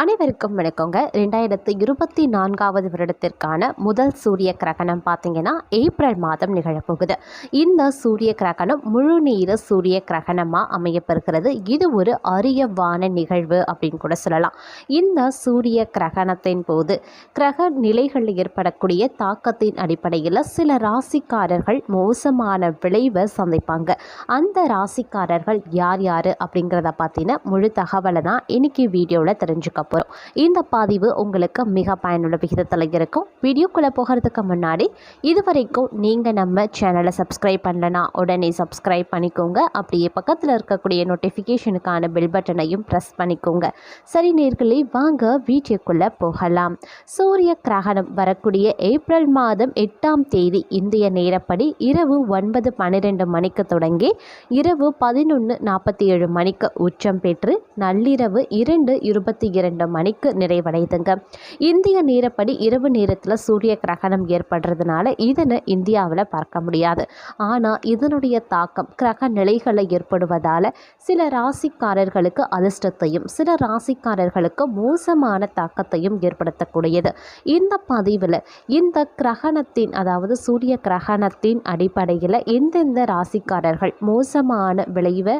அனைவருக்கும் வணக்கங்க. ரெண்டாயிரத்து இருபத்தி நான்காவது வருடத்திற்கான முதல் சூரிய கிரகணம் பார்த்தீங்கன்னா ஏப்ரல் மாதம் நிகழப்போகுது. இந்த சூரிய கிரகணம் முழு நீர சூரிய கிரகணமாக அமையப்பெறுகிறது. இது ஒரு அரிய வான நிகழ்வு அப்படின்னு கூட சொல்லலாம். இந்த சூரிய கிரகணத்தின் போது கிரக நிலைகளில் ஏற்படக்கூடிய தாக்கத்தின் அடிப்படையில் சில ராசிக்காரர்கள் மோசமான விளைவை சந்திப்பாங்க. அந்த ராசிக்காரர்கள் யார் யார் அப்படிங்கிறத பார்த்தீங்கன்னா முழு தகவலை தான் இன்னைக்கு வீடியோவில் தெரிஞ்சுக்க போகிறோம் இந்த பதிவு உங்களுக்கு மிக பயனுள்ள விகிதத்தில் இருக்கும். வீடியோக்குள்ளே போகிறதுக்கு முன்னாடி இது வரைக்கும் நீங்கள் நம்ம சேனலை சப்ஸ்கிரைப் பண்ணலனா உடனே சப்ஸ்கிரைப் பண்ணிக்கோங்க. அப்படியே பக்கத்தில் இருக்கக்கூடிய நோட்டிஃபிகேஷனுக்கான பெல் பட்டனையும் ப்ரெஸ் பண்ணிக்கோங்க. சரி நேர்களே வாங்க வீடியோக்குள்ளே போகலாம். சூரிய கிரகணம் வரக்கூடிய ஏப்ரல் மாதம் எட்டாம் தேதி இந்திய நேரப்படி இரவு ஒன்பது பன்னிரெண்டு மணிக்கு தொடங்கி இரவு பதினொன்று நாற்பத்தி ஏழு மணிக்கு உச்சம் பெற்று நள்ளிரவு இரண்டு இருபத்தி இரண்டு மணிக்கு நிறைவடையுதுங்க. இந்திய நேரப்படி இரவு நேரத்தில் சூரிய கிரகணம் ஏற்படுறதுனால இதனை இந்தியாவில் பார்க்க முடியாது. ஆனால் இதனுடைய தாக்கம் கிரக நிலைகளை ஏற்படுவதால் சில ராசிக்காரர்களுக்கு அதிர்ஷ்டத்தையும் சில ராசிக்காரர்களுக்கு மோசமான தாக்கத்தையும் ஏற்படுத்தக்கூடியது. இந்த பதிவில் இந்த கிரகணத்தின் அதாவது சூரிய கிரகணத்தின் அடிப்படையில் எந்தெந்த ராசிக்காரர்கள் மோசமான விளைவை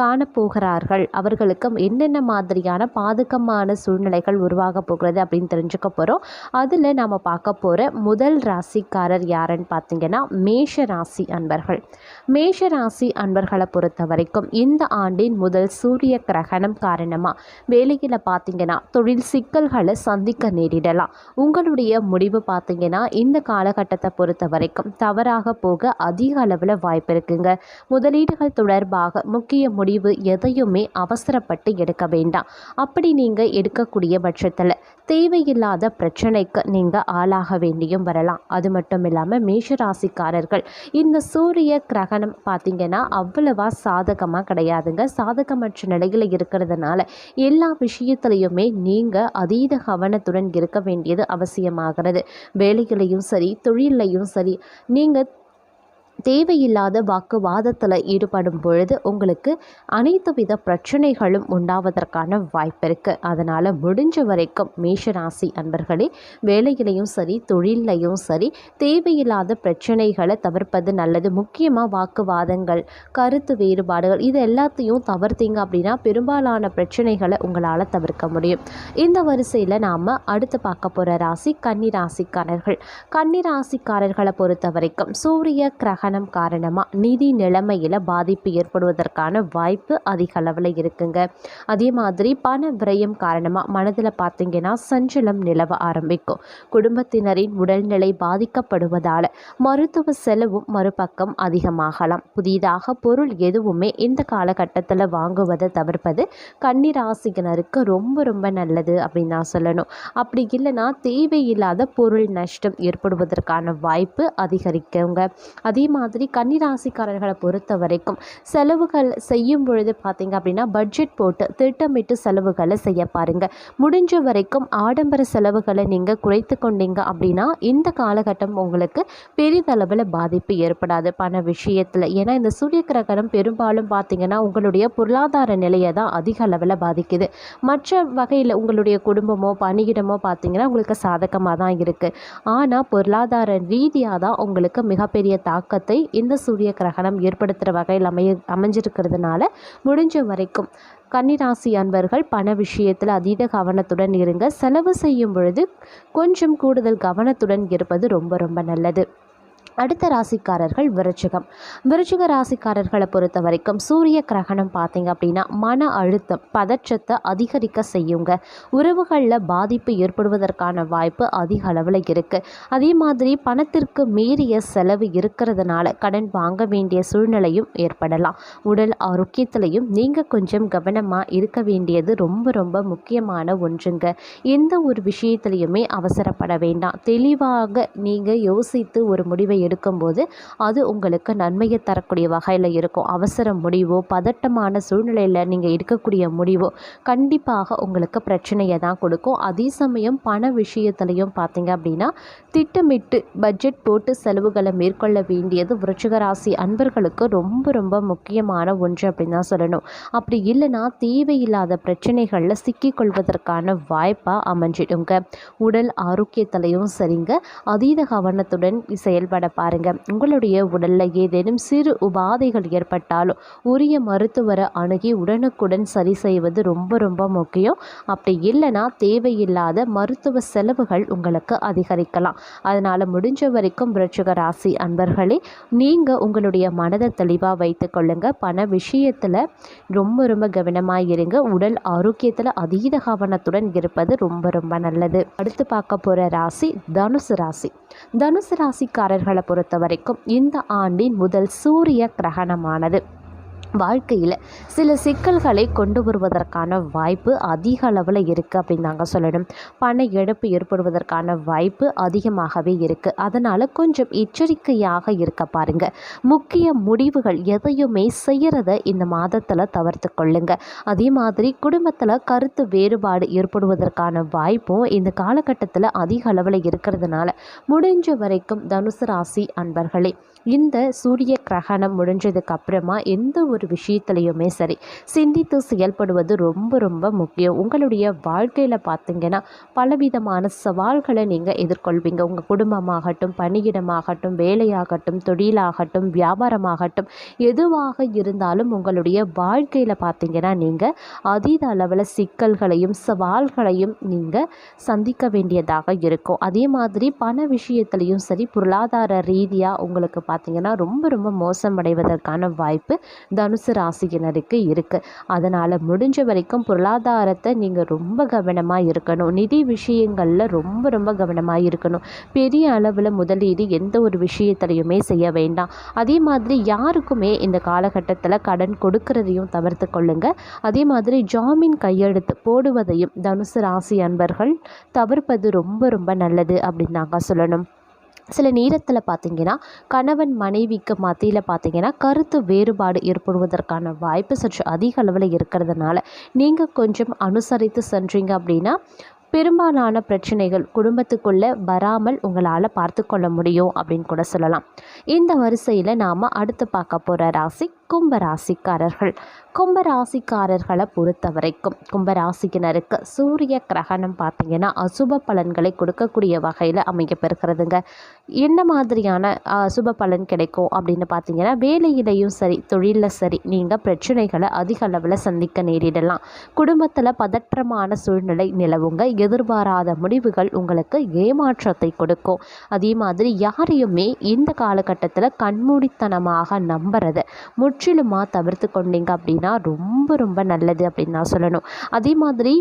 காணப்போகிறார்கள். அவர்களுக்கு என்னென்ன மாதிரியான பாதுகமான சூழ்நிலைகள் உருவாக போகிறது அப்படின்னு தெரிஞ்சுக்க போகிறோம் அதில் நாம் பார்க்க போகிற முதல் ராசிக்காரர் யாருன்னு பார்த்தீங்கன்னா மேஷ ராசி அன்பர்கள். மேஷ ராசி அன்பர்களை பொறுத்த வரைக்கும் இந்த ஆண்டின் முதல் சூரிய கிரகணம் காரணமாக வேலையில் பார்த்தீங்கன்னா தொழில் சிக்கல்களை சந்திக்க நேரிடலாம். உங்களுடைய முடிவு பார்த்தீங்கன்னா இந்த காலகட்டத்தை பொறுத்த வரைக்கும் தவறாக போக அதிக அளவில் வாய்ப்பு இருக்குங்க. முதலீடுகள் தொடர்பாக முக்கிய முடிவு எதையுமே அவசரப்பட்டு எடுக்க வேண்டாம். அப்படி நீங்கள் எடுக்கக்கூடிய பட்சத்தில் தேவையில்லாத பிரச்சனைக்கு நீங்கள் ஆளாக வேண்டியும் வரலாம். அது மட்டும் இல்லாமல் மேஷராசிக்காரர்கள் இந்த சூரிய கிரகணம் பார்த்தீங்கன்னா அவ்வளவா சாதகமாக கிடையாதுங்க. சாதகமற்ற நிலையில் இருக்கிறதுனால எல்லா விஷயத்துலையுமே நீங்கள் அதீத கவனத்துடன் இருக்க வேண்டியது அவசியமாகிறது. வேலைகளையும் சரி தொழிலையும் சரி நீங்கள் தேவையில்லாத வாக்குவாதத்தில் ஈடுபடும் பொழுது உங்களுக்கு அனைத்து வித பிரச்சனைகளும் உண்டாவதற்கான வாய்ப்பு இருக்குது அதனால் முடிஞ்ச வரைக்கும் மேஷராசி அன்பர்களே வேலையிலையும் சரி தொழிலையும் சரி தேவையில்லாத பிரச்சனைகளை தவிர்ப்பது நல்லது. முக்கியமாக வாக்குவாதங்கள் கருத்து வேறுபாடுகள் இது எல்லாத்தையும் தவிர்த்தீங்க அப்படின்னா பெரும்பாலான பிரச்சனைகளை உங்களால் தவிர்க்க முடியும். இந்த வரிசையில் நாம் அடுத்து பார்க்க போகிற ராசி கன்னி ராசிக்காரர்கள். கன்னி ராசிக்காரர்களை பொறுத்த வரைக்கும் சூரிய கிரக கிரகணம் காரணமாக நிதி நிலைமையில் பாதிப்பு ஏற்படுவதற்கான வாய்ப்பு அதிக அளவில் இருக்குங்க. அதே மாதிரி பண விரயம் காரணமாக மனதில் பார்த்தீங்கன்னா சஞ்சலம் நிலவ ஆரம்பிக்கும். குடும்பத்தினரின் உடல்நிலை பாதிக்கப்படுவதால் மருத்துவ செலவும் மறுபக்கம் அதிகமாகலாம். புதிதாக பொருள் எதுவுமே இந்த காலகட்டத்தில் வாங்குவதை தவிர்ப்பது கன்னிராசிகனருக்கு ரொம்ப ரொம்ப நல்லது அப்படின்னு நான் சொல்லணும். அப்படி இல்லைன்னா தேவையில்லாத பொருள் நஷ்டம் ஏற்படுவதற்கான வாய்ப்பு அதிகரிக்குங்க. அதே மாதிரி கன்னிராசிக்காரர்களை பொறுத்த வரைக்கும் செலவுகள் செய்யும் பொழுது பார்த்தீங்க அப்படின்னா பட்ஜெட் போட்டு திட்டமிட்டு செலவுகளை செய்ய பாருங்க. முடிஞ்ச வரைக்கும் ஆடம்பர செலவுகளை நீங்கள் குறைத்து கொண்டீங்க அப்படின்னா இந்த காலகட்டம் உங்களுக்கு பெரிதளவில் பாதிப்பு ஏற்படாது. பண விஷயத்தில் ஏன்னா இந்த சூரிய கிரகணம் பெரும்பாலும் பார்த்தீங்கன்னா உங்களுடைய பொருளாதார நிலையை தான் அதிக அளவில் பாதிக்குது. மற்ற வகையில் உங்களுடைய குடும்பமோ பணியிடமோ பார்த்தீங்கன்னா உங்களுக்கு சாதகமாக தான் இருக்குது ஆனால் பொருளாதார ரீதியாக தான் உங்களுக்கு மிகப்பெரிய தாக்கத்தை இந்த சூரிய கிரகணம் ஏற்படுத்துகிற வகையில் அமைய அமைஞ்சிருக்கிறதுனால முடிஞ்ச வரைக்கும் கன்னிராசி அன்பர்கள் பண விஷயத்தில் அதீத கவனத்துடன் இருங்க. செலவு செய்யும் பொழுது கொஞ்சம் கூடுதல் கவனத்துடன் இருப்பது ரொம்ப ரொம்ப நல்லது. அடுத்த ராசிக்காரர்கள் விருச்சிகம். விருச்சிக ராசிக்காரர்களை பொறுத்த வரைக்கும் சூரிய கிரகணம் பார்த்தீங்க அப்படின்னா மன அழுத்தம் பதற்றத்தை அதிகரிக்க செய்யுங்க. உறவுகளில் பாதிப்பு ஏற்படுவதற்கான வாய்ப்பு அதிக அளவில் இருக்குது அதே மாதிரி பணத்திற்கு மீறிய செலவு இருக்கிறதுனால கடன் வாங்க வேண்டிய சூழ்நிலையும் ஏற்படலாம். உடல் ஆரோக்கியத்திலையும் நீங்கள் கொஞ்சம் கவனமாக இருக்க வேண்டியது ரொம்ப ரொம்ப முக்கியமான ஒன்றுங்க. எந்த ஒரு விஷயத்துலையுமே அவசரப்பட வேண்டாம். தெளிவாக நீங்கள் யோசித்து ஒரு முடிவை எடுக்கும்போது அது உங்களுக்கு நன்மையை தரக்கூடிய வகையில் இருக்கும். அவசர முடிவோ பதட்டமான சூழ்நிலையில் நீங்கள் எடுக்கக்கூடிய முடிவோ கண்டிப்பாக உங்களுக்கு பிரச்சனையை தான் கொடுக்கும். அதே சமயம் பண விஷயத்துலையும் பார்த்தீங்க அப்படின்னா திட்டமிட்டு பட்ஜெட் போட்டு செலவுகளை மேற்கொள்ள வேண்டியது விருச்சிகராசி அன்பர்களுக்கு ரொம்ப ரொம்ப முக்கியமான ஒன்று அப்படின்னு தான் சொல்லணும். அப்படி இல்லைன்னா தேவையில்லாத பிரச்சனைகளில் சிக்கிக்கொள்வதற்கான வாய்ப்பாக அமைஞ்சிடுங்க. உடல் ஆரோக்கியத்திலையும் சரிங்க. அதீத கவனத்துடன் செயல்பட பாருங்க. உங்களுடைய உடலில் ஏதேனும் சிறு உபாதைகள் ஏற்பட்டாலும் உரிய மருத்துவரை அணுகி உடனுக்குடன் சரி செய்வது ரொம்ப ரொம்ப முக்கியம். அப்படி இல்லைன்னா தேவையில்லாத மருத்துவ செலவுகள் உங்களுக்கு அதிகரிக்கலாம். அதனால் முடிஞ்ச வரைக்கும் விருச்சிக ராசி அன்பர்களே நீங்கள் உங்களுடைய மனதை தெளிவாக வைத்து கொள்ளுங்க. பண விஷயத்தில் ரொம்ப ரொம்ப கவனமாக இருங்க. உடல் ஆரோக்கியத்தில் அதீத கவனத்துடன் இருப்பது ரொம்ப ரொம்ப நல்லது. அடுத்து பார்க்க போகிற ராசி தனுசு ராசி. தனுசு ராசிக்காரர்களை பொறுத்த வரைக்கும் இந்த ஆண்டின் முதல் சூரிய கிரகணமானது. வாழ்க்கையில் சில சிக்கல்களை கொண்டு வருவதற்கான வாய்ப்பு அதிக அளவில் இருக்குது அப்படின்னு நாங்கள் சொல்லணும். பண இழப்பு ஏற்படுவதற்கான வாய்ப்பு அதிகமாகவே இருக்குது அதனால் கொஞ்சம் எச்சரிக்கையாக இருக்க பாருங்க. முக்கிய முடிவுகள் எதையுமே செய்கிறத இந்த மாதத்தில் தவிர்த்து கொள்ளுங்க. அதே மாதிரி குடும்பத்தில் கருத்து வேறுபாடு ஏற்படுவதற்கான வாய்ப்பும் இந்த காலகட்டத்தில் அதிக அளவில் இருக்கிறதுனால முடிஞ்ச வரைக்கும் தனுசு ராசி அன்பர்களே இந்த சூரிய கிரகணம் முடிஞ்சதுக்கு அப்புறமா எந்த ஒரு விஷயத்துலையுமே சரி சிந்தித்து செயல்படுவது ரொம்ப ரொம்ப முக்கியம். உங்களுடைய வாழ்க்கையில் பார்த்தீங்கன்னா பலவிதமான சவால்களை நீங்கள் எதிர்கொள்வீங்க. உங்கள் குடும்பமாகட்டும் பணியிடமாகட்டும் வேலையாகட்டும் தொழிலாகட்டும் வியாபாரமாகட்டும் எதுவாக இருந்தாலும் உங்களுடைய வாழ்க்கையில் பார்த்தீங்கன்னா நீங்கள் அதீத அளவில் சிக்கல்களையும் சவால்களையும் நீங்கள் சந்திக்க வேண்டியதாக இருக்கும். அதே மாதிரி பண விஷயத்துலையும் சரி பொருளாதார ரீதியாக உங்களுக்கு பார்த்திங்கன்னா ரொம்ப ரொம்ப மோசமடைவதற்கான வாய்ப்பு தனுசு ராசியினருக்கு இருக்குது அதனால் முடிஞ்ச வரைக்கும் பொருளாதாரத்தை நீங்கள் ரொம்ப கவனமாக இருக்கணும். நிதி விஷயங்களில் ரொம்ப ரொம்ப கவனமாக இருக்கணும். பெரிய அளவில் முதலீடு எந்த ஒரு விஷயத்திலையுமே செய்ய வேண்டாம். அதே மாதிரி யாருக்குமே இந்த காலகட்டத்தில் கடன் கொடுக்கறதையும் தவிர்த்து கொள்ளுங்கள் அதே மாதிரி ஜாமீன் கையெழுத்து போடுவதையும் தனுசு ராசி அன்பர்கள் தவிர்ப்பது ரொம்ப ரொம்ப நல்லது அப்படின்னு நாங்கள் சொல்லணும். சில நேரத்தில் பார்த்தீங்கன்னா கணவன் மனைவிக்கு மத்தியில் பார்த்திங்கன்னா கருத்து வேறுபாடு ஏற்படுவதற்கான வாய்ப்பு சற்று அதிக அளவில் இருக்கிறதுனால நீங்கள் கொஞ்சம் அனுசரித்து சென்றீங்க அப்படின்னா பெரும்பாலான பிரச்சனைகள் குடும்பத்துக்குள்ளே வராமல் உங்களால் பார்த்து கொள்ள முடியும் அப்படின்னு கூட சொல்லலாம். இந்த வரிசையில் நாம் அடுத்து பார்க்க போகிற ராசி கும்பராசிக்காரர்கள் கும்பராசிக்காரர்களை பொறுத்த வரைக்கும் கும்பராசிக்கினருக்கு சூரிய கிரகணம் பார்த்தீங்கன்னா அசுப பலன்களை கொடுக்கக்கூடிய வகையில் அமையப்பெறுகிறதுங்க. என்ன மாதிரியான அசுப பலன் கிடைக்கும் அப்படின்னு பார்த்தீங்கன்னா வேலையிலையும் சரி தொழிலில் சரி நீங்கள் பிரச்சனைகளை அதிக அளவில் சந்திக்க நேரிடலாம். குடும்பத்தில் பதற்றமான சூழ்நிலை நிலவுங்க. எதிர்பாராத முடிவுகள் உங்களுக்கு ஏமாற்றத்தை கொடுக்கும். அதே மாதிரி யாரையுமே இந்த காலகட்டத்தில் கண்மூடித்தனமாக நம்புறதை முற்றிலுமாக தவிர்த்து கொண்டீங்க அப்படின்னா ரொம்ப ரொம்ப நல்லது அப்படின்னு நான் சொல்லணும். அதே மாதிரி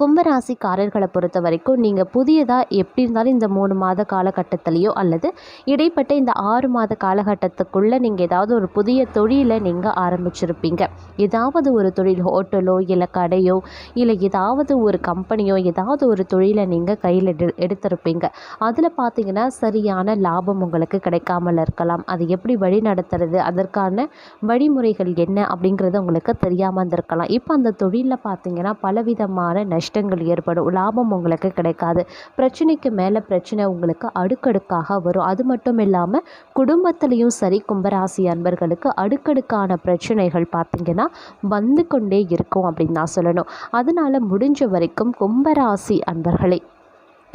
கும்பராசிக்காரர்களை பொறுத்த வரைக்கும் நீங்கள் புதியதாக எப்படி இருந்தாலும் இந்த மூணு மாத காலகட்டத்திலையோ அல்லது இடைப்பட்ட இந்த ஆறு மாத காலகட்டத்துக்குள்ளே நீங்கள் ஏதாவது ஒரு புதிய தொழிலை நீங்கள் ஆரம்பிச்சிருப்பீங்க. ஏதாவது ஒரு தொழில் ஹோட்டலோ இல்லை கடையோ இல்லை ஏதாவது ஒரு கம்பெனியோ ஏதாவது ஒரு தொழிலை நீங்கள் கையில் எடு எடுத்திருப்பீங்க. அதில் பார்த்தீங்கன்னா சரியான லாபம் உங்களுக்கு கிடைக்காமல் இருக்கலாம். அது எப்படி வழி நடத்துறது அதற்கான வழிமுறைகள் என்ன அப்படிங்கிறது உங்களுக்கு தெரியாமல் இருந்திருக்கலாம். இப்போ அந்த தொழிலில் பார்த்தீங்கன்னா பலவிதமான நஷ்ட நஷ்டங்கள் ஏற்படும். லாபம் உங்களுக்கு கிடைக்காது. பிரச்சனைக்கு மேலே பிரச்சனை உங்களுக்கு அடுக்கடுக்காக வரும். அது மட்டும் இல்லாமல் குடும்பத்துலேயும் சரி கும்பராசி அன்பர்களுக்கு அடுக்கடுக்கான பிரச்சனைகள் பார்த்திங்கன்னா வந்து கொண்டே இருக்கும் அப்படின்னு நான் சொல்லணும். அதனால் முடிஞ்ச வரைக்கும் கும்பராசி அன்பர்களை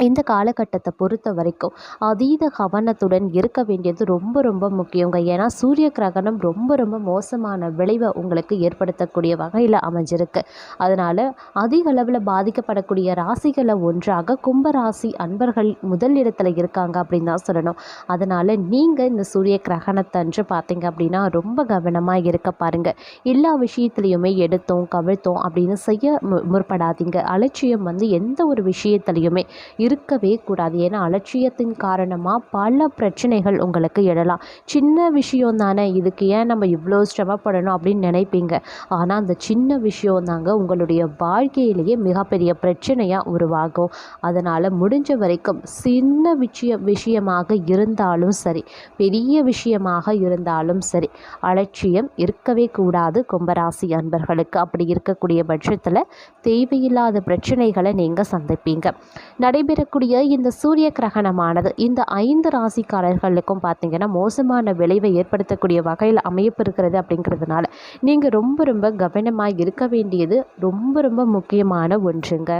இந்த காலகட்டத்தை பொறுத்த வரைக்கும் அதீத கவனத்துடன் இருக்க வேண்டியது ரொம்ப ரொம்ப முக்கியங்க. ஏன்னா சூரிய கிரகணம் ரொம்ப ரொம்ப மோசமான விளைவை உங்களுக்கு ஏற்படுத்தக்கூடிய வகையில் அமைஞ்சிருக்கு. அதனால் அதிக அளவில் பாதிக்கப்படக்கூடிய ராசிகளை ஒன்றாக கும்பராசி அன்பர்கள் முதல் இடத்துல இருக்காங்க அப்படின்னு தான் சொல்லணும். அதனால் நீங்கள் இந்த சூரிய கிரகணத்தன்று பார்த்தீங்க அப்படின்னா ரொம்ப கவனமாக இருக்க பாருங்கள் எல்லா விஷயத்துலையுமே எடுத்தோம் கவிழ்த்தோம் அப்படின்னு செய்ய முற்படாதீங்க. அலட்சியம் வந்து எந்த ஒரு விஷயத்துலையுமே இருக்கவே கூடாது. ஏன்னா அலட்சியத்தின் காரணமாக பல பிரச்சனைகள் உங்களுக்கு எழலாம். சின்ன விஷயம் தானே இதுக்கு ஏன் நம்ம இவ்வளோ சிரமப்படணும் அப்படின்னு நினைப்பீங்க? ஆனால் அந்த சின்ன விஷயம் தாங்க உங்களுடைய வாழ்க்கையிலேயே மிகப்பெரிய பிரச்சனையாக உருவாகும். அதனால் முடிஞ்ச வரைக்கும் சின்ன விஷய விஷயமாக இருந்தாலும் சரி பெரிய விஷயமாக இருந்தாலும் சரி அலட்சியம் இருக்கவே கூடாது கும்பராசி அன்பர்களுக்கு. அப்படி இருக்கக்கூடிய பட்சத்தில் தேவையில்லாத பிரச்சனைகளை நீங்கள் சந்திப்பீங்க. நடைபெறக்கூடிய இந்த சூரிய கிரகணமானது இந்த ஐந்து ராசிக்காரர்களுக்கும் பார்த்தீங்கன்னா மோசமான விளைவை ஏற்படுத்தக்கூடிய வகையில் அமையப்பிருக்கிறது அப்படிங்கிறதுனால நீங்கள் ரொம்ப ரொம்ப கவனமாக இருக்க வேண்டியது ரொம்ப ரொம்ப முக்கியமான ஒன்றுங்க.